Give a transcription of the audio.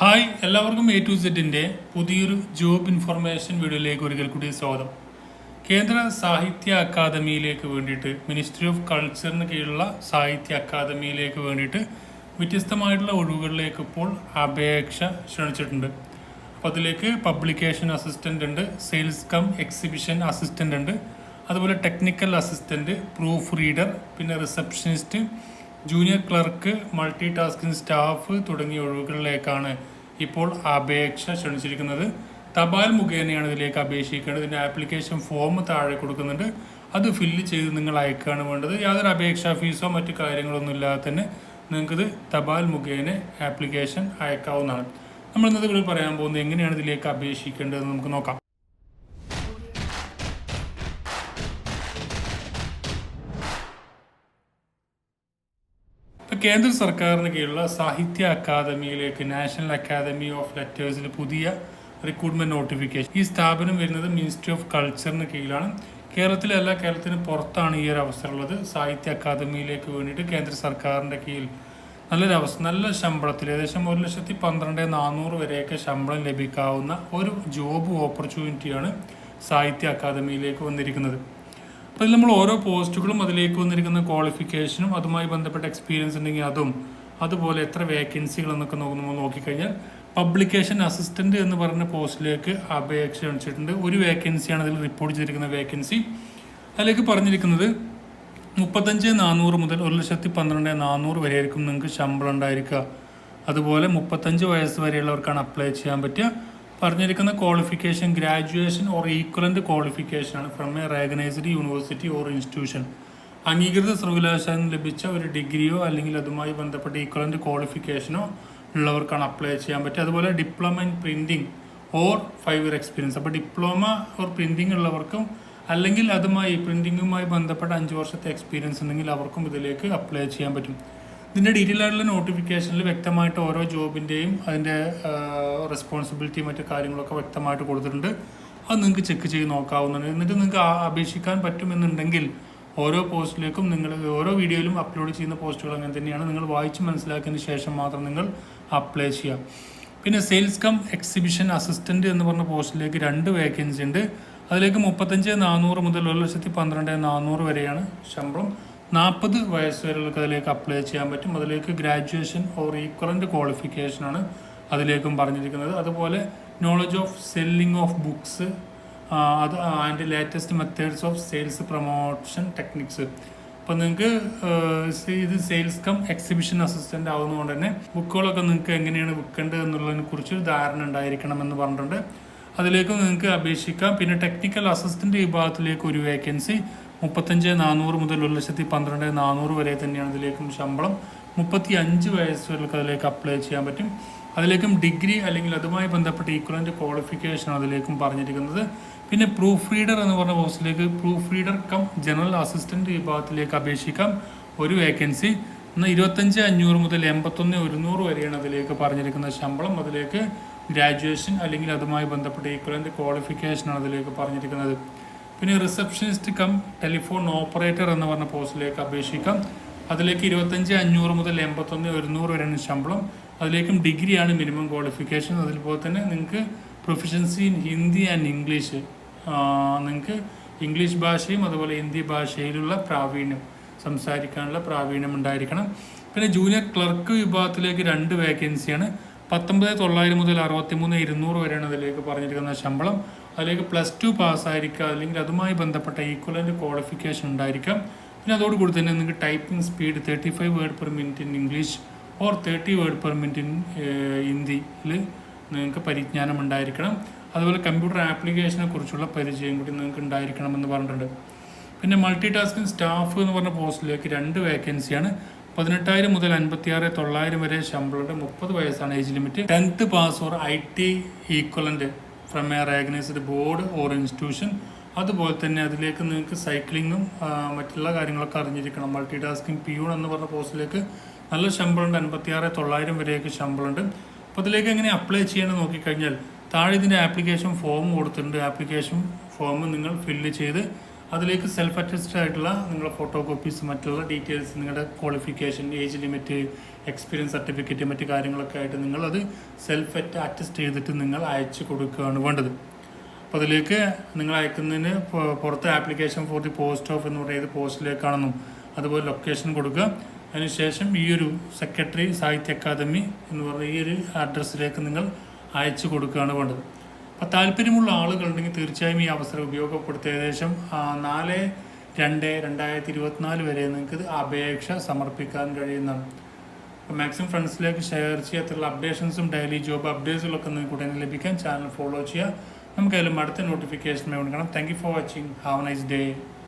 Hi എല്ലാവർക്കും A to സെറ്റിന്റെ പുതിയൊരു ജോബ് ഇൻഫർമേഷൻ വീഡിയോയിലേക്ക് ഒരിക്കൽ കൂടി സ്വാഗതം. കേന്ദ്ര സാഹിത്യ അക്കാദമിയിലേക്ക് വേണ്ടിയിട്ട് മിനിസ്ട്രി ഓഫ് കൾച്ചറിന് കീഴിലുള്ള സാഹിത്യ അക്കാദമിയിലേക്ക് വേണ്ടിയിട്ട് വ്യത്യസ്തമായിട്ടുള്ള ഒഴിവുകളിലേക്ക് ഇപ്പോൾ അപേക്ഷ ക്ഷണിച്ചിട്ടുണ്ട്. അപ്പോൾ അതിലേക്ക് പബ്ലിക്കേഷൻ അസിസ്റ്റന്റ് ഉണ്ട് സെയിൽസ് കം എക്സിബിഷൻ അസിസ്റ്റന്റ് ഉണ്ട് അതുപോലെ ടെക്നിക്കൽ അസിസ്റ്റന്റ് പ്രൂഫ് റീഡർ പിന്നെ receptionist junior clerk multi tasking staff തുടങ്ങിയ ഒഴിവുകളിലേക്കാണ് ഇപ്പോൾ അപേക്ഷ ക്ഷണിച്ചിരിക്കുന്നത്. തപാൽ മുഖേനയാണ് ഇതിലേക്ക് അപേക്ഷിക്കേണ്ടത്. ഇതിന്റെ ആപ്ലിക്കേഷൻ ഫോം താഴെ കൊടുക്കുന്നുണ്ട്. അത് ഫില്ല് ചെയ്ത് നിങ്ങൾ അയക്കുകയാണ് വേണ്ടത്. യാതൊരു അപേക്ഷാ ഫീസോ മറ്റു കാര്യങ്ങളൊന്നും ഇല്ലാതെ തന്നെ നിങ്ങൾക്കിത് തപാൽ മുഖേന ആപ്ലിക്കേഷൻ അയക്കാവുന്നതാണ്. നമ്മൾ ഇന്നത്തെ ഇവിടെ പറയാൻ പോകുന്നത് എങ്ങനെയാണ് ഇതിലേക്ക് അപേക്ഷിക്കേണ്ടതെന്ന് നമുക്ക് നോക്കാം. ഇപ്പോൾ കേന്ദ്ര സർക്കാരിന് കീഴിലുള്ള സാഹിത്യ അക്കാദമിയിലേക്ക് നാഷണൽ അക്കാദമി ഓഫ് ലെറ്റേഴ്സിന് പുതിയ റിക്രൂട്ട്മെന്റ് നോട്ടിഫിക്കേഷൻ. ഈ സ്ഥാപനം വരുന്നത് മിനിസ്ട്രി ഓഫ് കൾച്ചറിന് കീഴിലാണ്. കേരളത്തിലല്ല കേരളത്തിന് പുറത്താണ് ഈ ഒരു അവസരമുള്ളത് സാഹിത്യ അക്കാദമിയിലേക്ക് വേണ്ടിയിട്ട് കേന്ദ്ര സർക്കാരിന്റെ കീഴിൽ നല്ലൊരു അവസ്ഥ നല്ല ശമ്പളത്തിൽ ഏകദേശം ഒരു ലക്ഷത്തി പന്ത്രണ്ട് നാനൂറ് വരെയൊക്കെ ശമ്പളം ലഭിക്കാവുന്ന ഒരു ജോബ് ഓപ്പർച്യൂണിറ്റിയാണ് സാഹിത്യ അക്കാദമിയിലേക്ക് വന്നിരിക്കുന്നത്. അപ്പോൾ ഇതിൽ നമ്മൾ ഓരോ പോസ്റ്റുകളും അതിലേക്ക് വന്നിരിക്കുന്ന ക്വാളിഫിക്കേഷനും അതുമായി ബന്ധപ്പെട്ട എക്സ്പീരിയൻസ് ഉണ്ടെങ്കിൽ അതും അതുപോലെ എത്ര വേക്കൻസികൾ എന്നൊക്കെ നോക്കുമ്പോൾ നോക്കിക്കഴിഞ്ഞാൽ പബ്ലിക്കേഷൻ അസിസ്റ്റന്റ് എന്ന് പറഞ്ഞ പോസ്റ്റിലേക്ക് അപേക്ഷ ക്ഷണിച്ചിട്ടുണ്ട് ഒരു വേക്കൻസിയാണ് അതിൽ റിപ്പോർട്ട് ചെയ്തിരിക്കുന്ന വേക്കൻസി അതിലേക്ക് പറഞ്ഞിരിക്കുന്നത് മുപ്പത്തഞ്ച് നാനൂറ് മുതൽ ഒരു ലക്ഷത്തി പന്ത്രണ്ട് നാനൂറ് വരെയായിരിക്കും നിങ്ങൾക്ക് ശമ്പളം ഉണ്ടായിരിക്കുക. അതുപോലെ മുപ്പത്തഞ്ച് വയസ്സ് വരെയുള്ളവർക്കാണ് അപ്ലൈ ചെയ്യാൻ പറ്റുക. പറഞ്ഞിരിക്കുന്ന qualification graduation or equivalent qualification ആണ് from a recognised university or institution അംഗീകൃത സർവകലാശാല ലഭിച്ച ഒരു ഡിഗ്രിയോ അല്ലെങ്കിൽ അതുമായി ബന്ധപ്പെട്ട ഈക്വലന്റ് ക്വാളിഫിക്കേഷനോ ഉള്ളവർക്കാണ് അപ്ലൈ ചെയ്യാൻ പറ്റുക. അതുപോലെ diploma in printing or five year experience അപ്പോൾ ഡിപ്ലോമ ഓർ പ്രിന്റിംഗ് ഉള്ളവർക്കും അല്ലെങ്കിൽ അതുമായി പ്രിന്റിങ്ങുമായി ബന്ധപ്പെട്ട അഞ്ച് വർഷത്തെ എക്സ്പീരിയൻസ് ഉണ്ടെങ്കിൽ അവർക്കും ഇതിലേക്ക് അപ്ലൈ ചെയ്യാൻ പറ്റും. ഇതിന്റെ ഡീറ്റെയിൽ ആയിട്ടുള്ള നോട്ടിഫിക്കേഷനിൽ വ്യക്തമായിട്ട് ഓരോ ജോബിന്റെയും അതിന്റെ റെസ്പോൺസിബിലിറ്റി മറ്റു കാര്യങ്ങളൊക്കെ വ്യക്തമായിട്ട് കൊടുത്തിട്ടുണ്ട്. അത് നിങ്ങൾക്ക് ചെക്ക് ചെയ്ത് നോക്കാവുന്നതാണ്. എന്നിട്ട് നിങ്ങൾക്ക് അപേക്ഷിക്കാൻ പറ്റുമെന്നുണ്ടെങ്കിൽ ഓരോ പോസ്റ്റിലേക്കും നിങ്ങൾ ഓരോ വീഡിയോയിലും അപ്ലോഡ് ചെയ്യുന്ന പോസ്റ്റുകൾ അങ്ങനെ തന്നെയാണ് നിങ്ങൾ വായിച്ച് മനസ്സിലാക്കിയതിന് ശേഷം മാത്രം നിങ്ങൾ അപ്ലൈ ചെയ്യാം പിന്നെ സെയിൽസ് കം എക്സിബിഷൻ അസിസ്റ്റന്റ് എന്ന് പറഞ്ഞ പോസ്റ്റിലേക്ക് രണ്ട് വേക്കൻസി ഉണ്ട്. അതിലേക്ക് മുപ്പത്തഞ്ച് നാനൂറ് മുതൽ ഒരു ലക്ഷത്തി പന്ത്രണ്ട് നാനൂറ് വരെയാണ് ശമ്പളം. നാൽപ്പത് വയസ്സ് വരെയുള്ളവർക്ക് അതിലേക്ക് അപ്ലൈ ചെയ്യാൻ പറ്റും. അതിലേക്ക് ഗ്രാജുവേഷൻ ഓർ ഈക്വലന്റ് ക്വാളിഫിക്കേഷനാണ് അതിലേക്കും പറഞ്ഞിരിക്കുന്നത്. അതുപോലെ knowledge of selling of books അത് and latest methods of sales promotion techniques അപ്പം നിങ്ങൾക്ക് ഇത് സെയിൽസ് കം എക്സിബിഷൻ അസിസ്റ്റന്റ് ആവുന്നതുകൊണ്ട് തന്നെ ബുക്കുകളൊക്കെ നിങ്ങൾക്ക് എങ്ങനെയാണ് വിൽക്കേണ്ടത് എന്നുള്ളതിനെ കുറിച്ച് ഒരു ധാരണ ഉണ്ടായിരിക്കണം എന്ന് പറഞ്ഞിട്ടുണ്ട്. അതിലേക്ക് നിങ്ങൾക്ക് അപേക്ഷിക്കാം. പിന്നെ ടെക്നിക്കൽ അസിസ്റ്റന്റ് വിഭാഗത്തിലേക്ക് ഒരു വേക്കൻസി മുപ്പത്തഞ്ച് നാനൂറ് മുതൽ ഒരു ലക്ഷത്തി പന്ത്രണ്ട് നാനൂറ് വരെ തന്നെയാണ് ഇതിലേക്കും ശമ്പളം. മുപ്പത്തി അഞ്ച് വയസ്സ് വരെ അതിലേക്ക് അപ്ലൈ ചെയ്യാൻ പറ്റും. അതിലേക്കും ഡിഗ്രി അല്ലെങ്കിൽ അതുമായി ബന്ധപ്പെട്ട ഈക്വലന്റ് ക്വാളിഫിക്കേഷൻ അതിലേക്കും പറഞ്ഞിരിക്കുന്നത്. പിന്നെ പ്രൂഫ് റീഡർ എന്ന് പറഞ്ഞ പോസ്റ്റിലേക്ക് proof reader cum general assistant വിഭാഗത്തിലേക്ക് അപേക്ഷിക്കാം. ഒരു വേക്കൻസി എന്നാൽ ഇരുപത്തഞ്ച് അഞ്ഞൂറ് മുതൽ എൺപത്തൊന്ന് ഒരുന്നൂറ് വരെയാണ് അതിലേക്ക് പറഞ്ഞിരിക്കുന്ന ശമ്പളം. അതിലേക്ക് ഗ്രാജുവേഷൻ അല്ലെങ്കിൽ അതുമായി ബന്ധപ്പെട്ട ഈക്വലന്റ് ക്വാളിഫിക്കേഷനാണ് അതിലേക്ക് പറഞ്ഞിരിക്കുന്നത്. പിന്നെ റിസപ്ഷനിസ്റ്റ് കം ടെലിഫോൺ ഓപ്പറേറ്റർ എന്ന് പറഞ്ഞ പോസ്റ്റിലേക്ക് അപേക്ഷിക്കാം. അതിലേക്ക് ഇരുപത്തഞ്ച് അഞ്ഞൂറ് മുതൽ എൺപത്തൊന്ന് ഒരുന്നൂറ് വരെയാണ് ശമ്പളം. അതിലേക്കും ഡിഗ്രിയാണ് മിനിമം ക്വാളിഫിക്കേഷൻ അതുപോലെ തന്നെ നിങ്ങൾക്ക് proficiency in Hindi and English നിങ്ങൾക്ക് ഇംഗ്ലീഷ് ഭാഷയും അതുപോലെ ഹിന്ദി ഭാഷയിലുള്ള പ്രാവീണ്യം സംസാരിക്കാനുള്ള പ്രാവീണ്യം ഉണ്ടായിരിക്കണം. പിന്നെ ജൂനിയർ ക്ലർക്ക് വിഭാഗത്തിലേക്ക് രണ്ട് വേക്കൻസിയാണ് പത്തൊമ്പത് തൊള്ളായിരം മുതൽ അറുപത്തി മൂന്ന് ഇരുന്നൂറ് വരെയാണ് അതിലേക്ക് പറഞ്ഞിരിക്കുന്ന ശമ്പളം. അതിലേക്ക് പ്ലസ് ടു പാസ്സായിരിക്കുക അല്ലെങ്കിൽ അതുമായി ബന്ധപ്പെട്ട ഈക്വലന്റ് ക്വാളിഫിക്കേഷൻ ഉണ്ടായിരിക്കാം. പിന്നെ അതോടുകൂടി തന്നെ നിങ്ങൾക്ക് typing speed thirty five word per minute in English or thirty word per minute in ഹിന്ദിയിൽ നിങ്ങൾക്ക് പരിജ്ഞാനം ഉണ്ടായിരിക്കണം. അതുപോലെ കമ്പ്യൂട്ടർ ആപ്ലിക്കേഷനെ കുറിച്ചുള്ള പരിചയം കൂടി നിങ്ങൾക്ക് ഉണ്ടായിരിക്കണം എന്ന് പറഞ്ഞിട്ടുണ്ട്. പിന്നെ മൾട്ടി ടാസ്കിംഗ് സ്റ്റാഫ് എന്ന് പറഞ്ഞ പോസ്റ്റിലേക്ക് രണ്ട് വേക്കൻസിയാണ് പതിനെട്ടായിരം മുതൽ അൻപത്തിയാറ് തൊള്ളായിരം വരെ ശമ്പളമുണ്ട്. മുപ്പത് വയസ്സാണ് age limit tenth pass or I T equivalent from a recognised board or institution അതുപോലെ തന്നെ അതിലേക്ക് നിങ്ങൾക്ക് സൈക്ലിങ്ങും മറ്റുള്ള കാര്യങ്ങളൊക്കെ അറിഞ്ഞിരിക്കണം. മൾട്ടി ടാസ്കിംഗ് പിയൂൺ എന്ന് പറഞ്ഞ പോസ്റ്റിലേക്ക് നല്ല ശമ്പളമുണ്ട്. അൻപത്തിയാറ് തൊള്ളായിരം വരെയൊക്കെ ശമ്പളമുണ്ട്. അപ്പോൾ അതിലേക്ക് എങ്ങനെ അപ്ലൈ ചെയ്യണമെന്ന് നോക്കിക്കഴിഞ്ഞാൽ താഴെ ഇതിന്റെ ആപ്ലിക്കേഷൻ ഫോം കൊടുത്തിട്ടുണ്ട്. ആപ്ലിക്കേഷൻ ഫോം നിങ്ങൾ ഫില്ല് ചെയ്ത് അതിലേക്ക് സെൽഫ് അറ്റസ്റ്റഡ് ആയിട്ടുള്ള നിങ്ങളുടെ ഫോട്ടോ കോപ്പീസ് മറ്റുള്ള ഡീറ്റെയിൽസ് നിങ്ങളുടെ qualification age limit experience certificate മറ്റ് കാര്യങ്ങളൊക്കെ ആയിട്ട് നിങ്ങൾ അത് സെൽഫ് അറ്റസ്റ്റ് ചെയ്തിട്ട് നിങ്ങൾ അയച്ചു കൊടുക്കുകയാണ് വേണ്ടത്. അപ്പോൾ അതിലേക്ക് നിങ്ങൾ അയക്കുന്നതിന് പുറത്ത് application for the post of എന്ന് പറയുന്നത് പോസ്റ്റിലേക്കാണെന്നും അതുപോലെ ലൊക്കേഷൻ കൊടുക്കുക. അതിനുശേഷം ഈ ഒരു സെക്രട്ടറി സാഹിത്യ അക്കാദമി എന്ന് പറഞ്ഞ ഈ ഒരു അഡ്രസ്സിലേക്ക് നിങ്ങൾ അയച്ചു കൊടുക്കുകയാണ് വേണ്ടത്. അപ്പോൾ താല്പര്യമുള്ള ആളുകളുണ്ടെങ്കിൽ തീർച്ചയായും ഈ അവസരം ഉപയോഗപ്പെടുത്തി ഏകദേശം നാല് രണ്ട് രണ്ടായിരത്തി ഇരുപത്തിനാല് വരെ നിങ്ങൾക്ക് അപേക്ഷ സമർപ്പിക്കാൻ കഴിയുന്നതാണ് അപ്പോൾ മാക്സിമം ഫ്രണ്ട്സിലേക്ക് ഷെയർ ചെയ്യുക അത്രയുള്ള അപ്ഡേഷൻസും ഡെയിലി ജോബ് അപ്ഡേറ്റ്സുകളൊക്കെ നിങ്ങൾക്ക് ഉടനെ ലഭിക്കാൻ ചാനൽ ഫോളോ ചെയ്യുക. നമുക്കതിലും അടുത്ത നോട്ടിഫിക്കേഷൻ വേണ്ടി കാണാം. Thank you for watching have nice day